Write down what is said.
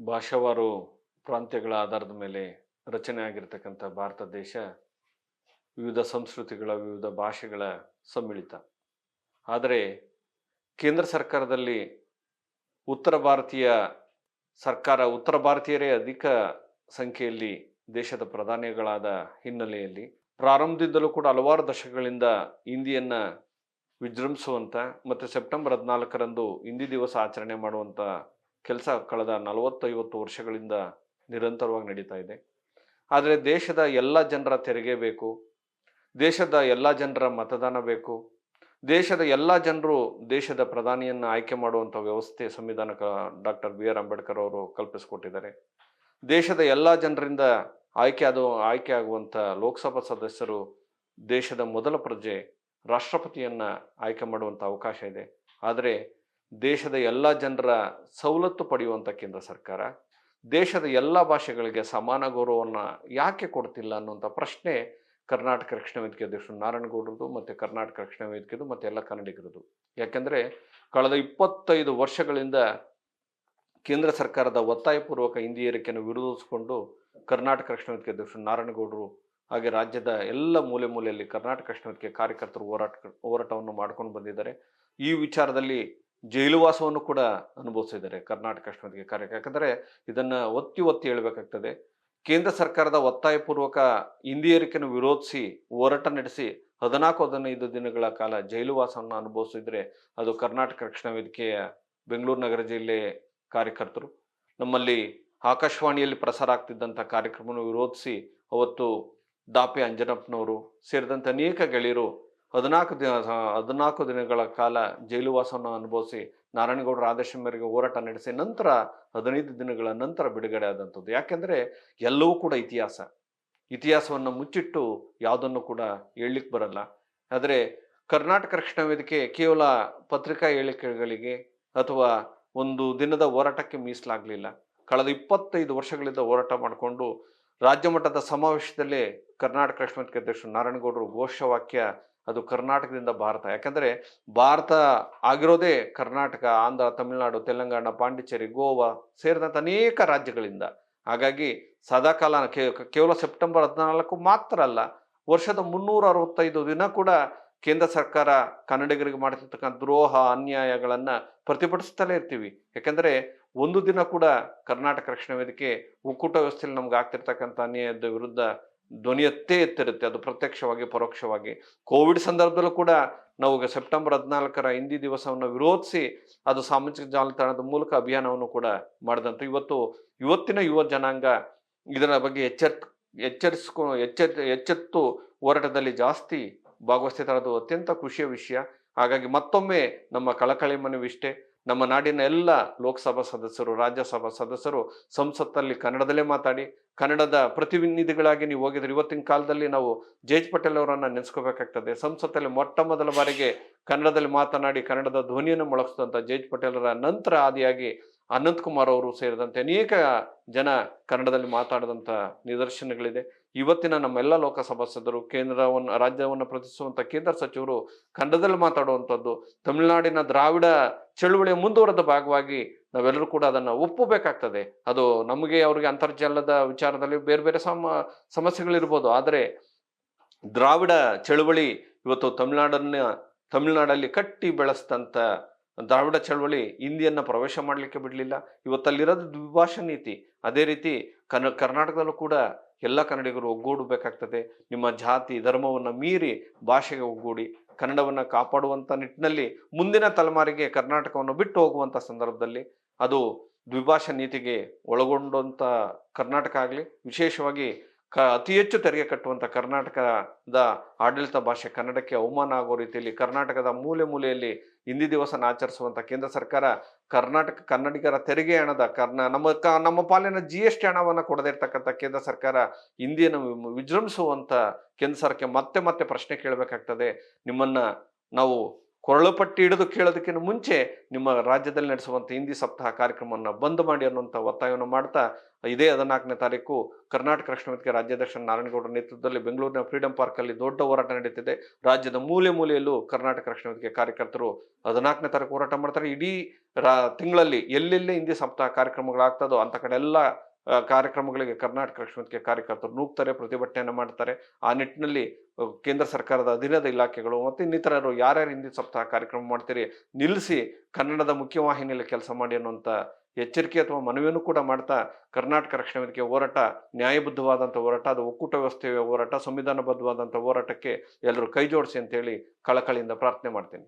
ಭಾಷಾವಾರು ಪ್ರಾಂತ್ಯಗಳ ಆಧಾರದ ಮೇಲೆ ರಚನೆ ಆಗಿರತಕ್ಕಂಥ ಭಾರತ ದೇಶ ವಿವಿಧ ಸಂಸ್ಕೃತಿಗಳ, ವಿವಿಧ ಭಾಷೆಗಳ ಸಮ್ಮಿಳಿತ. ಆದರೆ ಕೇಂದ್ರ ಸರ್ಕಾರದಲ್ಲಿ ಉತ್ತರ ಭಾರತೀಯ ಸರ್ಕಾರ, ಉತ್ತರ ಭಾರತೀಯರೇ ಅಧಿಕ ಸಂಖ್ಯೆಯಲ್ಲಿ ದೇಶದ ಪ್ರಧಾನಿಗಳಾದ ಹಿನ್ನೆಲೆಯಲ್ಲಿ ಪ್ರಾರಂಭದಿಂದಲೂ ಕೂಡ ಹಲವಾರು ದಶಕಗಳಿಂದ ಹಿಂದಿಯನ್ನು ವಿಜೃಂಭಿಸುವಂಥ ಮತ್ತು ಸೆಪ್ಟೆಂಬರ್ ಹದಿನಾಲ್ಕರಂದು ಹಿಂದಿ ದಿವಸ ಆಚರಣೆ ಮಾಡುವಂತ ಕೆಲಸ ಕಳೆದ ನಲವತ್ತೈವತ್ತು ವರ್ಷಗಳಿಂದ ನಿರಂತರವಾಗಿ ನಡೀತಾ ಇದೆ. ಆದರೆ ದೇಶದ ಎಲ್ಲ ಜನರ ತೆರಿಗೆ ಬೇಕು, ದೇಶದ ಎಲ್ಲ ಜನರ ಮತದಾನ ಬೇಕು, ದೇಶದ ಎಲ್ಲ ಜನರು ದೇಶದ ಪ್ರಧಾನಿಯನ್ನು ಆಯ್ಕೆ ಮಾಡುವಂಥ ವ್ಯವಸ್ಥೆ ಸಂವಿಧಾನಕ ಡಾಕ್ಟರ್ ಬಿ ಆರ್ ಅಂಬೇಡ್ಕರ್ ಅವರು ಕಲ್ಪಿಸಿಕೊಟ್ಟಿದ್ದಾರೆ. ದೇಶದ ಎಲ್ಲ ಜನರಿಂದ ಆಯ್ಕೆ ಆದ ಆಯ್ಕೆ ಆಗುವಂಥ ಲೋಕಸಭಾ ಸದಸ್ಯರು ದೇಶದ ಮೊದಲ ಪ್ರಜೆ ರಾಷ್ಟ್ರಪತಿಯನ್ನು ಆಯ್ಕೆ ಮಾಡುವಂಥ ಅವಕಾಶ ಇದೆ. ಆದರೆ ದೇಶದ ಎಲ್ಲ ಜನರ ಸವಲತ್ತು ಪಡೆಯುವಂಥ ಕೇಂದ್ರ ಸರ್ಕಾರ, ದೇಶದ ಎಲ್ಲ ಭಾಷೆಗಳಿಗೆ ಸಮಾನ ಗೌರವವನ್ನು ಯಾಕೆ ಕೊಡ್ತಿಲ್ಲ ಅನ್ನುವಂಥ ಪ್ರಶ್ನೆ ಕರ್ನಾಟಕ ರಕ್ಷಣಾ ವೇದಿಕೆ ಅಧ್ಯಕ್ಷರು ನಾರಾಯಣಗೌಡರದು ಮತ್ತು ಕರ್ನಾಟಕ ರಕ್ಷಣಾ ವೇದಿಕೆದು ಮತ್ತು ಎಲ್ಲ ಕನ್ನಡಿಗರದು ಯಾಕೆಂದರೆ ಕಳೆದ ಇಪ್ಪತ್ತೈದು ವರ್ಷಗಳಿಂದ ಕೇಂದ್ರ ಸರ್ಕಾರದ ಒತ್ತಾಯಪೂರ್ವಕ ಹಿಂದಿ ಏರಿಕೆಯನ್ನು ವಿರೋಧಿಸಿಕೊಂಡು ಕರ್ನಾಟಕ ರಕ್ಷಣಾ ವೇದಿಕೆ ಅಧ್ಯಕ್ಷರು ನಾರಾಯಣಗೌಡರು ಹಾಗೆ ರಾಜ್ಯದ ಎಲ್ಲ ಮೂಲೆ ಮೂಲೆಯಲ್ಲಿ ಕರ್ನಾಟಕ ರಕ್ಷಣಾ ವೇದಿಕೆ ಕಾರ್ಯಕರ್ತರು ಹೋರಾಟ, ಹೋರಾಟವನ್ನು ಮಾಡ್ಕೊಂಡು ಬಂದಿದ್ದಾರೆ. ಈ ವಿಚಾರದಲ್ಲಿ ಜೈಲುವಾಸವನ್ನು ಕೂಡ ಅನುಭವಿಸಿದ್ದಾರೆ ಕರ್ನಾಟಕ ಅಷ್ಟೊಂದಿಗೆ ಕಾರ್ಯ, ಯಾಕಂದರೆ ಇದನ್ನು ಒತ್ತಿ ಒತ್ತಿ ಹೇಳಬೇಕಾಗ್ತದೆ. ಕೇಂದ್ರ ಸರ್ಕಾರದ ಒತ್ತಾಯಪೂರ್ವಕ ಹಿಂದಿಯರಿಕೆಯನ್ನು ವಿರೋಧಿಸಿ ಹೋರಾಟ ನಡೆಸಿ ಹದಿನಾಲ್ಕು, ಹದಿನೈದು ದಿನಗಳ ಕಾಲ ಜೈಲುವಾಸವನ್ನು ಅನುಭವಿಸಿದರೆ ಅದು ಕರ್ನಾಟಕ ರಕ್ಷಣಾ ವೇದಿಕೆಯ ಬೆಂಗಳೂರು ನಗರ ಜಿಲ್ಲೆ ಕಾರ್ಯಕರ್ತರು. ನಮ್ಮಲ್ಲಿ ಆಕಾಶವಾಣಿಯಲ್ಲಿ ಪ್ರಸಾರ ಆಗ್ತಿದ್ದಂಥ ಕಾರ್ಯಕ್ರಮವನ್ನು ವಿರೋಧಿಸಿ ಅವತ್ತು ದಾಪೆ ಅಂಜನಪ್ಪನವರು ಸೇರಿದಂತೆ ಅನೇಕ ಗೆಳೆಯರು ಹದಿನಾಲ್ಕು ದಿನ ಹದಿನಾಲ್ಕು ದಿನಗಳ ಕಾಲ ಜೈಲುವಾಸವನ್ನು ಅನುಭವಿಸಿ ನಾರಾಯಣಗೌಡರ ಆದೇಶ ಮೇರೆಗೆ ಹೋರಾಟ ನಡೆಸಿ ನಂತರ ಹದಿನೈದು ದಿನಗಳ ನಂತರ ಬಿಡುಗಡೆ ಆದಂಥದ್ದು. ಯಾಕೆಂದರೆ ಎಲ್ಲವೂ ಕೂಡ ಇತಿಹಾಸ. ಇತಿಹಾಸವನ್ನು ಮುಚ್ಚಿಟ್ಟು ಯಾವುದನ್ನು ಕೂಡ ಹೇಳಲಿಕ್ಕೆ ಬರಲ್ಲ. ಆದರೆ ಕರ್ನಾಟಕ ರಕ್ಷಣಾ ವೇದಿಕೆ ಕೇವಲ ಪತ್ರಿಕಾ ಹೇಳಿಕೆಗಳಿಗೆ ಅಥವಾ ಒಂದು ದಿನದ ಹೋರಾಟಕ್ಕೆ ಮೀಸಲಾಗಲಿಲ್ಲ. ಕಳೆದ ಇಪ್ಪತ್ತೈದು ವರ್ಷಗಳಿಂದ ಹೋರಾಟ ಮಾಡಿಕೊಂಡು ರಾಜ್ಯ ಮಟ್ಟದ ಸಮಾವೇಶದಲ್ಲೇ ಕರ್ನಾಟಕ ರಕ್ಷಣಾ ವೇದಿಕೆ ಅಧ್ಯಕ್ಷರು ನಾರಾಯಣಗೌಡರು ಘೋಷವಾಕ್ಯ ಅದು ಕರ್ನಾಟಕದಿಂದ ಭಾರತ. ಯಾಕಂದರೆ ಭಾರತ ಆಗಿರೋದೇ ಕರ್ನಾಟಕ, ಆಂಧ್ರ, ತಮಿಳುನಾಡು, ತೆಲಂಗಾಣ, ಪಾಂಡಿಚೇರಿ, ಗೋವಾ ಸೇರಿದಂಥ ಅನೇಕ ರಾಜ್ಯಗಳಿಂದ. ಹಾಗಾಗಿ ಸದಾಕಾಲ ಕೇವಲ ಸೆಪ್ಟೆಂಬರ್ ಹದಿನಾಲ್ಕು ಮಾತ್ರ ಅಲ್ಲ, ವರ್ಷದ ಮುನ್ನೂರ ಅರವತ್ತೈದು ದಿನ ಕೂಡ ಕೇಂದ್ರ ಸರ್ಕಾರ ಕನ್ನಡಿಗರಿಗೆ ಮಾಡ್ತಿರ್ತಕ್ಕಂಥ ದ್ರೋಹ, ಅನ್ಯಾಯಗಳನ್ನು ಪ್ರತಿಭಟಿಸ್ತಲೇ ಇರ್ತೀವಿ. ಯಾಕಂದರೆ ಒಂದು ದಿನ ಕೂಡ ಕರ್ನಾಟಕ ರಕ್ಷಣಾ ವೇದಿಕೆ ಒಕ್ಕೂಟ ವ್ಯವಸ್ಥೆಯಲ್ಲಿ ನಮ್ಗೆ ಆಗ್ತಿರ್ತಕ್ಕಂಥ ಅನ್ಯಾಯದ ವಿರುದ್ಧ ಧ್ವನಿ ಎತ್ತೇ ಎತ್ತಿರುತ್ತೆ, ಅದು ಪ್ರತ್ಯಕ್ಷವಾಗಿ, ಪರೋಕ್ಷವಾಗಿ. ಕೋವಿಡ್ ಸಂದರ್ಭದಲ್ಲೂ ಕೂಡ ನಾವು ಸೆಪ್ಟೆಂಬರ್ ಹದಿನಾಲ್ಕರ ಹಿಂದಿ ದಿವಸವನ್ನು ವಿರೋಧಿಸಿ ಅದು ಸಾಮಾಜಿಕ ಜಾಲತಾಣದ ಮೂಲಕ ಅಭಿಯಾನವನ್ನು ಕೂಡ ಮಾಡಿದಂಥ ಇವತ್ತು ಇವತ್ತಿನ ಯುವ ಜನಾಂಗ ಇದರ ಬಗ್ಗೆ ಎಚ್ಚರ್, ಎಚ್ಚರಿಸ್ಕೊ ಎಚ್ಚೆತ್ ಎಚ್ಚೆತ್ತು ಹೋರಾಟದಲ್ಲಿ ಜಾಸ್ತಿ ಭಾಗವಹಿಸ್ತಿರೋದು ಅತ್ಯಂತ ಖುಷಿಯ ವಿಷಯ. ಹಾಗಾಗಿ ಮತ್ತೊಮ್ಮೆ ನಮ್ಮ ಕಳಕಳಿ ಮನವಿಷ್ಟೇ ನಮ್ಮ ನಾಡಿನ ಎಲ್ಲ ಲೋಕಸಭಾ ಸದಸ್ಯರು, ರಾಜ್ಯಸಭಾ ಸದಸ್ಯರು ಸಂಸತ್ತಲ್ಲಿ ಕನ್ನಡದಲ್ಲೇ ಮಾತಾಡಿ, ಕನ್ನಡದ ಪ್ರತಿನಿಧಿಗಳಾಗಿ ನೀವು ಹೋಗಿದ್ರೆ ಇವತ್ತಿನ ಕಾಲದಲ್ಲಿ ನಾವು ಜೇಜ್ ಪಟೇಲ್ ಅವರನ್ನು ನೆನೆಸ್ಕೋಬೇಕಾಗ್ತದೆ. ಸಂಸತ್ತಲ್ಲಿ ಮೊಟ್ಟ ಮೊದಲ ಬಾರಿಗೆ ಕನ್ನಡದಲ್ಲಿ ಮಾತನಾಡಿ ಕನ್ನಡದ ಧ್ವನಿಯನ್ನು ಮೊಳಗಿಸಿದಂಥ ಜೈಜ್ ಪಟೇಲರ ನಂತರ ಆದಿಯಾಗಿ ಅನಂತ್ ಕುಮಾರ್ ಅವರು ಸೇರಿದಂತೆ ಅನೇಕ ಜನ ಕನ್ನಡದಲ್ಲಿ ಮಾತಾಡಿದಂಥ ನಿದರ್ಶನಗಳಿದೆ. ಇವತ್ತಿನ ನಮ್ಮೆಲ್ಲ ಲೋಕಸಭಾ ಸದಸ್ಯರು, ಕೇಂದ್ರವನ್ನು, ರಾಜ್ಯವನ್ನು ಪ್ರತಿಸುವಂಥ ಕೇಂದ್ರ ಸಚಿವರು ಕನ್ನಡದಲ್ಲಿ ಮಾತಾಡುವಂಥದ್ದು, ತಮಿಳುನಾಡಿನ ದ್ರಾವಿಡ ಚಳುವಳಿಯ ಮುಂದುವರೆದ ಭಾಗವಾಗಿ ನಾವೆಲ್ಲರೂ ಕೂಡ ಅದನ್ನು ಒಪ್ಪಬೇಕಾಗ್ತದೆ. ಅದು ನಮಗೆ ಅವರಿಗೆ ಅಂತರ್ಜಾಲದ ವಿಚಾರದಲ್ಲಿ ಬೇರೆ ಬೇರೆ ಸಮ, ಸಮಸ್ಯೆಗಳಿರ್ಬೋದು. ಆದರೆ ದ್ರಾವಿಡ ಚಳುವಳಿ ಇವತ್ತು ತಮಿಳುನಾಡನ್ನ, ತಮಿಳುನಾಡಲ್ಲಿ ಕಟ್ಟಿ ಬೆಳೆಸ್ತಂಥ ದ್ರಾವಿಡ ಚಳವಳಿ ಹಿಂದಿಯನ್ನು ಪ್ರವೇಶ ಮಾಡಲಿಕ್ಕೆ ಬಿಡಲಿಲ್ಲ. ಇವತ್ತಲ್ಲಿರೋದು ದ್ವಿಭಾಷಾ ನೀತಿ. ಅದೇ ರೀತಿ ಕನ್ನ ಕರ್ನಾಟಕದಲ್ಲೂ ಕೂಡ ಎಲ್ಲ ಕನ್ನಡಿಗರು ಒಗ್ಗೂಡಬೇಕಾಗ್ತದೆ ನಿಮ್ಮ ಜಾತಿ, ಧರ್ಮವನ್ನು ಮೀರಿ ಭಾಷೆಗೆ ಒಗ್ಗೂಡಿ, ಕನ್ನಡವನ್ನು ಕಾಪಾಡುವಂಥ ನಿಟ್ಟಿನಲ್ಲಿ ಮುಂದಿನ ತಲೆಮಾರಿಗೆ ಕರ್ನಾಟಕವನ್ನು ಬಿಟ್ಟು ಹೋಗುವಂಥ ಸಂದರ್ಭದಲ್ಲಿ ಅದು ದ್ವಿಭಾಷಾ ನೀತಿಗೆ ಒಳಗೊಂಡಂಥ ಕರ್ನಾಟಕ ಆಗಲಿ, ವಿಶೇಷವಾಗಿ ಕ, ಅತಿ ಹೆಚ್ಚು ತೆರಿಗೆ ಕಟ್ಟುವಂಥ ಕರ್ನಾಟಕದ ಆಡಳಿತ ಭಾಷೆ ಕನ್ನಡಕ್ಕೆ ಅವಮಾನ ಆಗೋ ರೀತಿಯಲ್ಲಿ ಕರ್ನಾಟಕದ ಮೂಲೆ ಮೂಲೆಯಲ್ಲಿ ಹಿಂದಿ ದಿವಸನ ಆಚರಿಸುವಂಥ ಕೇಂದ್ರ ಸರ್ಕಾರ ಕರ್ನಾಟಕ ಕನ್ನಡಿಗರ ತೆರಿಗೆ ಹಣದ ಕರ್ನಾ, ನಮ್ಮ ಕ, ನಮ್ಮ ಪಾಲಿನ ಜಿ ಎಸ್ ಟಿ ಹಣವನ್ನು ಕೊಡದೇ ಇರ್ತಕ್ಕಂಥ ಕೇಂದ್ರ ಸರ್ಕಾರ ಹಿಂದಿಯನ್ನು ವಿಜೃಂಭಿಸುವಂಥ ಕೇಂದ್ರ ಸರ್ಕಾರಕ್ಕೆ ಮತ್ತೆ ಮತ್ತೆ ಪ್ರಶ್ನೆ ಕೇಳಬೇಕಾಗ್ತದೆ. ನಿಮ್ಮನ್ನು ನಾವು ಕೊರಳು ಪಟ್ಟಿ ಹಿಡಿದು ಕೇಳೋದಕ್ಕಿಂತ ಮುಂಚೆ ನಿಮ್ಮ ರಾಜ್ಯದಲ್ಲಿ ನಡೆಸುವಂಥ ಹಿಂದಿ ಸಪ್ತಾಹ ಕಾರ್ಯಕ್ರಮವನ್ನು ಬಂದ್ ಮಾಡಿ ಅನ್ನುವಂಥ ಒತ್ತಾಯವನ್ನು ಮಾಡ್ತಾ ಇದೇ ಹದಿನಾಲ್ಕನೇ ತಾರೀಕು ಕರ್ನಾಟಕ ರಕ್ಷಣಾ ವೇದಿಕೆ ರಾಜ್ಯಾಧ್ಯಕ್ಷ ನಾರಾಯಣಗೌಡರ ನೇತೃತ್ವದಲ್ಲಿ ಬೆಂಗಳೂರಿನ ಫ್ರೀಡಂ ಪಾರ್ಕಲ್ಲಿ ದೊಡ್ಡ ಹೋರಾಟ ನಡೀತಿದೆ. ರಾಜ್ಯದ ಮೂಲೆ ಮೂಲೆಯಲ್ಲೂ ಕರ್ನಾಟಕ ರಕ್ಷಣಾ ವೇದಿಕೆ ಕಾರ್ಯಕರ್ತರು ಹದಿನಾಲ್ಕನೇ ತಾರೀಕು ಹೋರಾಟ ಮಾಡ್ತಾರೆ. ಇಡೀ ರಾ ತಿಂಗಳಲ್ಲಿ ಎಲ್ಲೆಲ್ಲಿ ಹಿಂದಿ ಸಪ್ತಾಹ ಕಾರ್ಯಕ್ರಮಗಳಾಗ್ತದೋ ಅಂಥ ಕಡೆ ಎಲ್ಲ ಕಾರ್ಯಕ್ರಮಗಳಿಗೆ ಕರ್ನಾಟಕ ರಕ್ಷಣಾ ಕಾರ್ಯಕರ್ತರು ನೂಗ್ತಾರೆ, ಪ್ರತಿಭಟನೆಯನ್ನು ಮಾಡ್ತಾರೆ. ಆ ನಿಟ್ಟಿನಲ್ಲಿ ಕೇಂದ್ರ ಸರ್ಕಾರದ ಅಧೀನದ ಇಲಾಖೆಗಳು ಮತ್ತು ಇನ್ನಿತರರು ಯಾರ್ಯಾರು ಹಿಂದಿ ಸಪ್ತಾಹ ಕಾರ್ಯಕ್ರಮ ಮಾಡ್ತೀರಿ ನಿಲ್ಲಿಸಿ ಕನ್ನಡದ ಮುಖ್ಯವಾಹಿನಿಯಲ್ಲಿ ಕೆಲಸ ಮಾಡಿ ಅನ್ನುವಂಥ ಎಚ್ಚರಿಕೆ ಅಥವಾ ಮನವಿಯನ್ನು ಕೂಡ ಮಾಡ್ತಾ ಕರ್ನಾಟಕ ರಕ್ಷಣಾ ವೇದಿಕೆ ಹೋರಾಟ ನ್ಯಾಯಬದ್ಧವಾದಂಥ ಹೋರಾಟ, ಅದು ಒಕ್ಕೂಟ ವ್ಯವಸ್ಥೆಯ ಹೋರಾಟ ಸಂವಿಧಾನಬದ್ಧವಾದಂಥ ಹೋರಾಟಕ್ಕೆ ಎಲ್ಲರೂ ಕೈ ಜೋಡಿಸಿ ಅಂತೇಳಿ ಕಳಕಳಿಯಿಂದ ಪ್ರಾರ್ಥನೆ ಮಾಡ್ತೀನಿ.